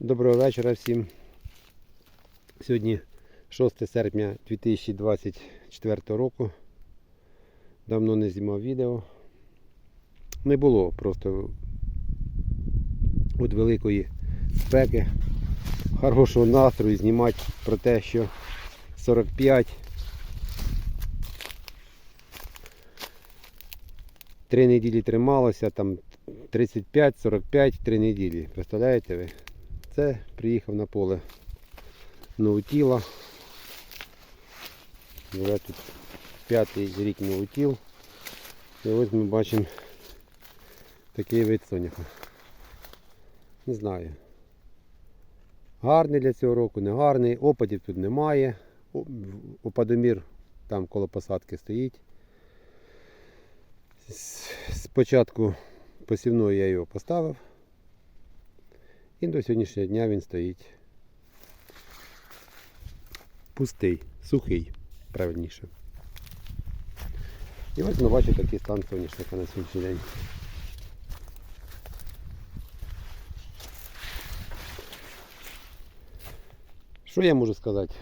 Доброго вечора всім. Сьогодні 6 серпня 2024 року. Давно не знімав відео. Не було просто від великої спеки, хорошого настрою знімати про те, що 45 три неділі трималося, там 35-45 три неділі. Представляєте ви? Це приїхав на поле Ноутіла. Вже тут п'ятий рік Ноутіл. І ось ми бачимо такий вид соняха. Не знаю. Гарний для цього року, не гарний. Опадів тут немає. Опадомір там коло посадки стоїть. Спочатку посівної я його поставив. І до сьогоднішнього дня він стоїть пустий, сухий, правильніше. І ось ми бачимо такий стан соняшника на сьогоднішній день. Що я можу сказати?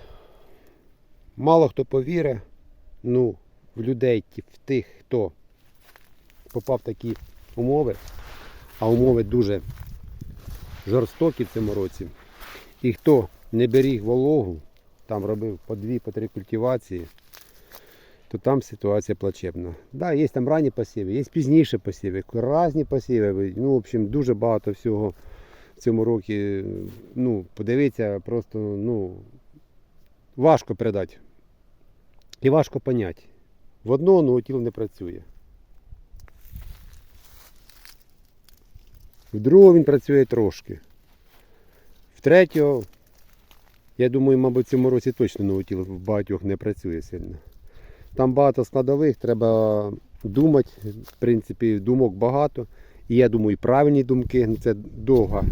Мало хто повірить, ну, в людей, в тих, хто попав в такі умови, а умови дуже жорстокі в цьому році. І хто не беріг вологу, там робив по дві, по три культивації, то там ситуація плачебна. Да, є там ранні посіви, є пізніші посіви, різні посіви. Ну, в общем, дуже багато всього в цьому році. Ну, подивитися, просто ну, важко передати. І важко поняти. В одного ноутіл не працює. В другого він працює трошки. В третього, я думаю, мабуть, в цьому році точно ноутіл в багатьох не працює сильно. Там багато складових, треба думати. В принципі, думок багато. І я думаю, правильні думки. Це довга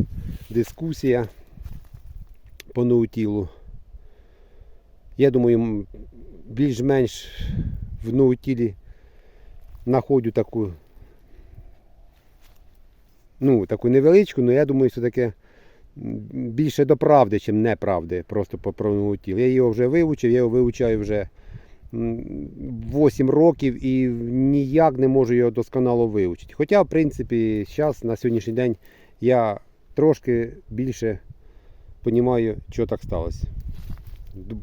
дискусія по ноутілу. Я думаю, більш-менш в ноутілі знаходжу таку ну, таку невеличку, але я думаю, що таке більше до правди, ніж неправди, просто по правому тілу. Я його вже вивчив, я його вивчаю вже 8 років і ніяк не можу його досконало вивчити. Хоча, в принципі, зараз на сьогоднішній день я трошки більше розумію, що так сталося.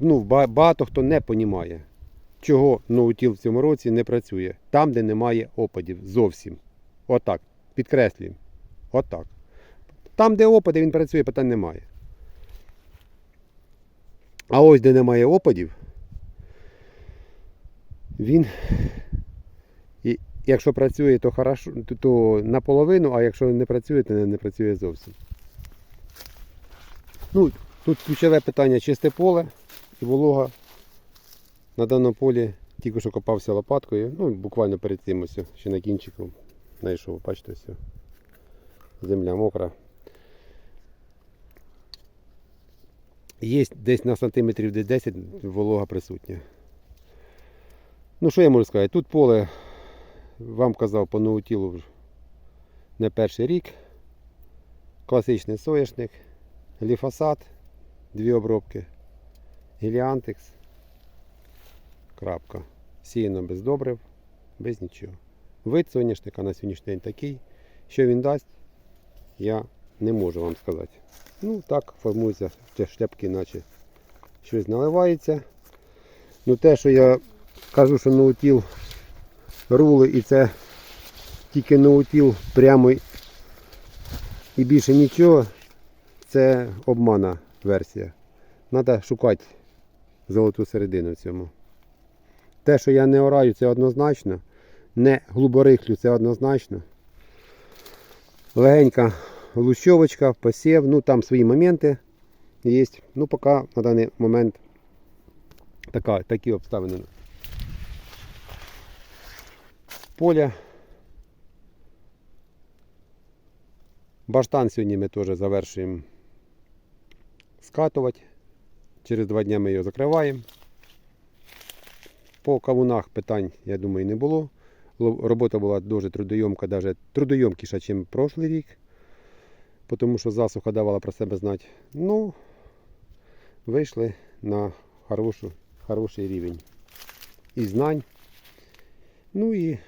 Ну, багато хто не розуміє, чого ноутіл в цьому році не працює. Там, де немає опадів зовсім. Отак. Підкреслюємо. Отак. Там, де опади, він працює, питань немає. А ось де немає опадів, він, і, якщо працює, то, хорошо, то, наполовину, а якщо не працює, то не, не працює зовсім. Ну, тут ключове питання чисте поле і волога. На даному полі тільки що копався лопаткою, ну буквально перед цим ось, ще на кінчику знайшов, бачите, все. Земля мокра. Є десь на сантиметрів десь 10 волога присутня. Ну що я можу сказати? Тут поле, вам казав по ноутілу не перший рік. Класичний соняшник, гліфосат, дві обробки, геліантекс, крапка. Сіяно без добрив, без нічого. Вид соняшника на сьогоднішній день такий, що він дасть, я не можу вам сказати. Ну так формуються ті шляпки, наче щось наливається. Ну те, що я кажу, що ноутіл рули і це тільки ноутіл прямий і більше нічого, це обмана версія. Треба шукати золоту середину в цьому. Те, що я не ораю, це однозначно. Не глуборихлю, це однозначно. Легенька лущовочка, посів, ну там свої моменти є. Ну, поки на даний момент така, такі обставини. Поля. Баштан сьогодні ми теж завершуємо скатувати. Через два дні ми його закриваємо. По кавунах питань, я думаю, не було. Робота була дуже трудойомка, навіть трудойомкіша, ніж прошлий рік. Тому що засуха давала про себе знати. Ну, вийшли на хорошу, хороший рівень і знань. Ну і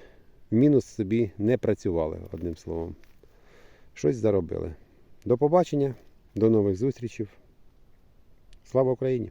мінус собі не працювали, одним словом. Щось заробили. До побачення, до нових зустрічей. Слава Україні!